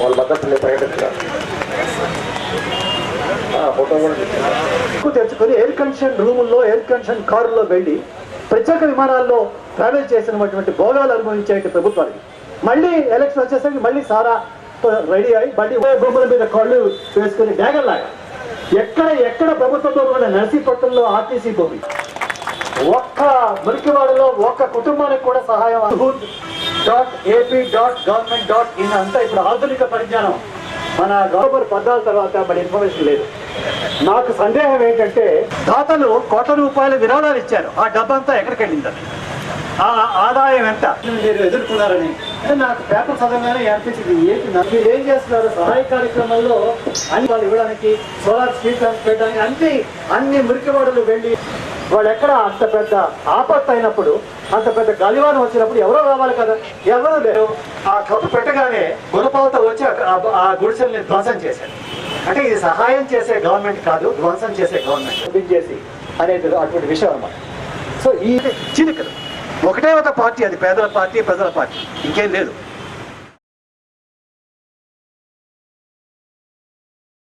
వాళ్ళ మద్దతు ప్రకటించారు ఫోటో కూడా తెచ్చుకొని ఎయిర్ కండిషన్ రూముల్లో ఎయిర్ కండిషన్ కారుల్లో వెళ్ళి ప్రత్యేక విమానాల్లో ట్రావెల్ చేసినటువంటి భోగాలు అనుభవించే ప్రభుత్వానికి. మళ్ళీ ఎలక్షన్ వచ్చేసరికి మళ్ళీ సారా రెడీ అయి మళ్ళీ బొమ్మల మీద కాళ్ళు వేసుకుని డ్యాగర్లాగా ఎక్కడ ఎక్కడ ప్రభుత్వ భూములు నర్సీపట్నంలో ఆర్టీసీ భూమి. ఒక్క మురికివాడలో ఒక్క కుటుంబానికి కూడా సహాయం dot AP dot government dot in అంతా ఇప్పుడు ఆధునిక పరిజ్ఞానం. మన గవర్నర్ పద్దాల తర్వాత మన ఇన్ఫర్మేషన్ లేదు. నాకు సందేహం ఏంటంటే దాతలు కోట్ల రూపాయల విరాళాలు ఇచ్చారు. ఆ డబ్బంతా ఎక్కడికి వెళ్ళిందని ఆ ఆదాయం ఎంత? మీరు ఎదుర్కొన్నారని. నాకు పేపర్ చదవగానే అనిపించింది ఏంటి మీరు ఏం చేస్తున్నారు? సహాయ కార్యక్రమంలో అన్ని వాళ్ళు ఇవ్వడానికి సోలార్ స్ట్రీట్ పెట్టడానికి అన్ని అన్ని మురికివాడలు వెళ్ళి వాళ్ళు ఎక్కడ అంత పెద్ద ఆపత్తు అయినప్పుడు అంత పెద్ద గలివానం వచ్చినప్పుడు ఎవరో రావాలి కదా? ఎవరు లేరు? ఆ కప్పు పెట్టగానే గుణపాలతో వచ్చి ఆ- గుడిసెల్ని ధ్వంసం చేశారు అంటే ఇది సహాయం చేసే గవర్నమెంట్ కాదు ధ్వంసం చేసే గవర్నమెంట్. చేసి అనేది అటువంటి విషయం అన్నమాట. సో ఈ చిలుకలు ఒకటే ఒక పార్టీ అది పేదల పార్టీ ప్రజల పార్టీ. ఇంకేం లేదు.